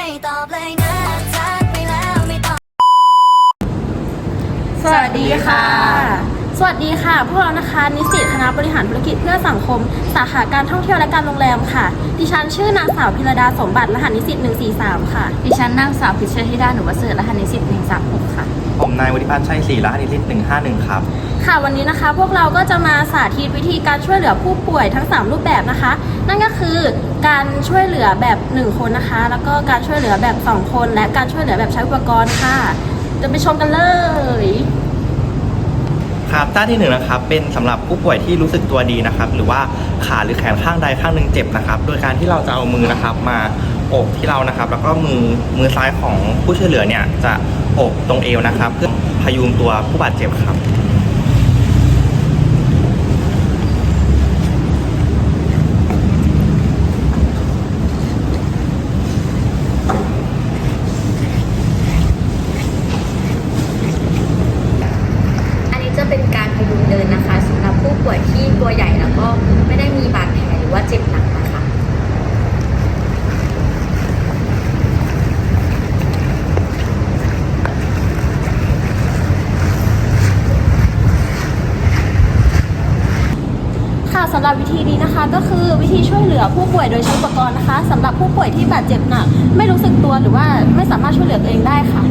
ไม่ตอบเลยนะทักไปแล้วไม่ตอบ สวัสดีค่ะ สวัสดีค่ะ พวกเรานะคะ นิสิตคณะบริหารธุรกิจเพื่อสังคม สาขาการท่องเที่ยวและการโรงแรมค่ะ ดิฉันชื่อนางสาวพิรดาสมบัติรหัสนิสิต143 ค่ะ ดิฉันนางสาวพิชธิดาหนูประเสริฐรหัสนิสิต136 ค่ะ ผมนายวุฒิพัฒน์ชัยศรีรหัสนิสิต151 ครับ ค่ะวันนี้นะคะ พวกเราก็จะมาสาธิตวิธีการช่วยเหลือผู้ป่วยทั้ง 3 รูปแบบนะคะ นั่นก็คือการช่วยเหลือแบบ 1 คนนะคะ แล้วก็การช่วยเหลือแบบ 2 คน และการช่วยเหลือแบบใช้อุปกรณ์ค่ะจะไปชมกันเลย ครับท่าที่หนึ่งนะครับเป็นสำหรับผู้ป่วยที่รู้สึกตัวดีนะครับ หรือว่าขาหรือแขนข้างใดข้างหนึ่งเจ็บนะครับ โดยการที่เราจะเอามือนะครับมาโอบที่เรานะครับ แล้วก็มือมือซ้ายของผู้ช่วยเหลือเนี่ยจะโอบตรงเอวนะครับ เพื่อพยุงตัวผู้บาดเจ็บครับ อันนี้จะเป็นการพยุงเดิ นนะคะสำหรับผู้ป่วยที่ตัวใหญ่แล้วก็ไม่ได้มีบาดแผลหรือว่าเจ็บหนักนะคะค่ะสำหรับวิธีนี้นะคะ ก็คือวิธีช่วยเหลือผู้ป่วยโดยใช้อุปกรณ์นะคะสำหรับผู้ป่วยที่บาดเจ็บหนัก ไม่รู้สึกตัวหรือว่าไม่สามารถช่วยเหลือตัวเองได้ค่ะ